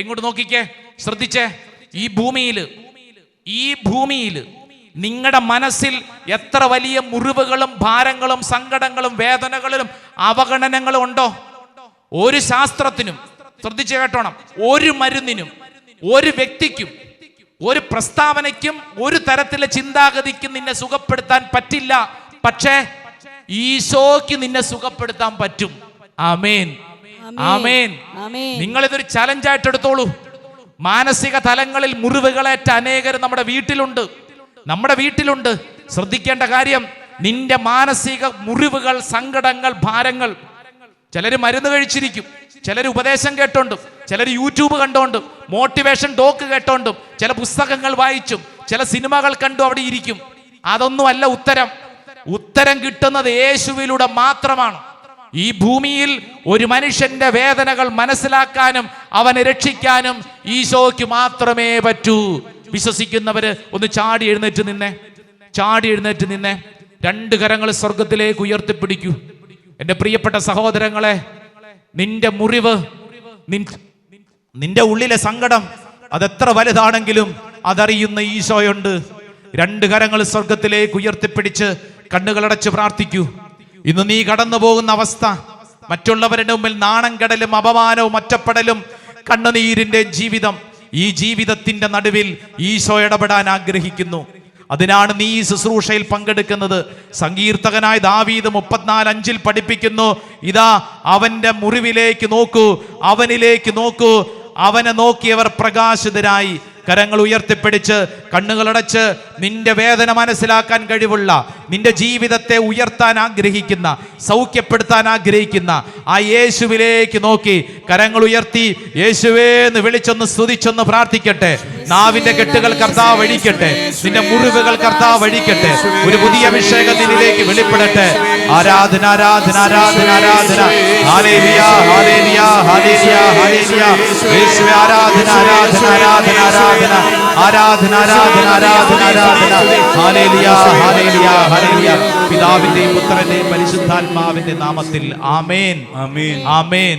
ഇങ്ങോട്ട് നോക്കിക്കേ ശ്രദ്ധിച്ചേ. ഈ ഭൂമിയിൽ ഈ ഭൂമിയിൽ നിങ്ങളുടെ മനസ്സിൽ എത്ര വലിയ മുറിവുകളും ഭാരങ്ങളും സങ്കടങ്ങളും വേദനകളിലും അവഗണനകളും ഉണ്ടോ? ഒരു ശാസ്ത്രത്തിനും ശ്രദ്ധിച്ചു കേട്ടോണം ഒരു മരുന്നിനും ഒരു വ്യക്തിക്കും ഒരു പ്രസ്താവനയ്ക്കും ഒരു തരത്തിലെ ചിന്താഗതിക്കും നിന്നെ സുഖപ്പെടുത്താൻ പറ്റില്ല. പക്ഷേ ഈശോയ്ക്ക് നിന്നെ സുഖപ്പെടുത്താൻ പറ്റും. ആമേൻ. ആമേൻ. നിങ്ങൾ ഇതൊരു ചലഞ്ചായിട്ട് എടുത്തോളൂ. മാനസിക തലങ്ങളിൽ മുറിവുകളേറ്റ അനേകർ നമ്മുടെ വീട്ടിലുണ്ട്. നമ്മുടെ വീട്ടിലുണ്ട്. ശ്രദ്ധിക്കേണ്ട കാര്യം നിന്റെ മാനസിക മുറിവുകൾ സങ്കടങ്ങൾ ഭാരങ്ങൾ. ചിലർ മരുന്ന് കഴിച്ചിരിക്കും. ചിലർ ഉപദേശം കേട്ടോണ്ടും ചിലർ യൂട്യൂബ് കണ്ടോണ്ടും മോട്ടിവേഷൻ ടോക്ക് കേട്ടോണ്ടും ചില പുസ്തകങ്ങൾ വായിച്ചും ചില സിനിമകൾ കണ്ടും അവിടെ ഇരിക്കും. അതൊന്നുമല്ല ഉത്തരം. ഉത്തരം കിട്ടുന്നത് യേശുവിലൂടെ മാത്രമാണ്. ഈ ഭൂമിയിൽ ഒരു മനുഷ്യന്റെ വേദനകൾ മനസ്സിലാക്കാനും അവനെ രക്ഷിക്കാനും ഈശോയ്ക്ക് മാത്രമേ പറ്റൂ. വിശ്വസിക്കുന്നവര് ഒന്ന് ചാടി എഴുന്നേറ്റ് നിന്നെ. ചാടി എഴുന്നേറ്റ് നിന്നെ. രണ്ട് കരങ്ങൾ സ്വർഗത്തിലേക്ക് ഉയർത്തിപ്പിടിക്കൂ. എന്റെ പ്രിയപ്പെട്ട സഹോദരങ്ങളെ നിന്റെ മുറിവ് നിന്റെ ഉള്ളിലെ സങ്കടം അതെത്ര വലുതാണെങ്കിലും അതറിയുന്ന ഈശോയുണ്ട്. രണ്ട് കരങ്ങൾ സ്വർഗത്തിലേക്ക് ഉയർത്തിപ്പിടിച്ച് കണ്ണുകളടച്ച് പ്രാർത്ഥിക്കൂ. ഇന്ന് നീ കടന്നു പോകുന്ന അവസ്ഥ മറ്റുള്ളവരുടെ മുമ്പിൽ നാണം കടലും അപമാനവും ഒറ്റപ്പെടലും കണ്ണുനീരിന്റെ ജീവിതം ഈ ജീവിതത്തിന്റെ നടുവിൽ ഈശോ ഇടപെടാൻ ആഗ്രഹിക്കുന്നു. അതിനാണ് നീ ഈ ശുശ്രൂഷയിൽ പങ്കെടുക്കുന്നത്. സങ്കീർത്തകനായ ദാവീദ് മുപ്പത്തിനാല് അഞ്ചിൽ പഠിപ്പിക്കുന്നു ഇതാ അവന്റെ മുറിവിലേക്ക് നോക്കൂ അവനിലേക്ക് നോക്കൂ അവനെ നോക്കിയവർ പ്രകാശിതരായി കരങ്ങൾ ഉയർത്തിപ്പിടിച്ച് കണ്ണുകളടച്ച് നിന്റെ വേദന മനസ്സിലാക്കാൻ കഴിവുള്ള നിന്റെ ജീവിതത്തെ ഉയർത്താൻ ആഗ്രഹിക്കുന്ന സൗഖ്യപ്പെടുത്താൻ ആഗ്രഹിക്കുന്ന ആ യേശുവിലേക്ക് നോക്കി കരങ്ങൾ ഉയർത്തി യേശുവേ എന്ന് വിളിച്ചൊന്ന് സ്തുതിച്ചൊന്ന് പ്രാർത്ഥിക്കട്ടെ. നാവിന്റെ കെട്ടുകൾ കർത്താവ് വഴിക്കട്ടെ നിന്റെ മുറിവുകൾ കർത്താവ് വഴിക്കട്ടെ ഒരു പുതിയ അഭിഷേകത്തിലേക്ക് വെളിപ്പെടട്ടെ. ആരാധന ആരാധന ആരാധന ആരാധന ഹാലേലിയ ഹാലേലിയ ഹാലേലിയ ഹാലേലിയ യേശുവേ ആരാധന ആരാധന ആരാധന ആരാധന ആരാധന ആരാധന ആരാധന ആരാധന ഹാലേലിയ ഹാലേലിയ ഹാലേലിയ പിതാവിന്റെയും പുത്രന്റെയും പരിശുദ്ധാത്മാവിന്റെ നാമത്തിൽ ആമേൻ ആമേൻ ആമേൻ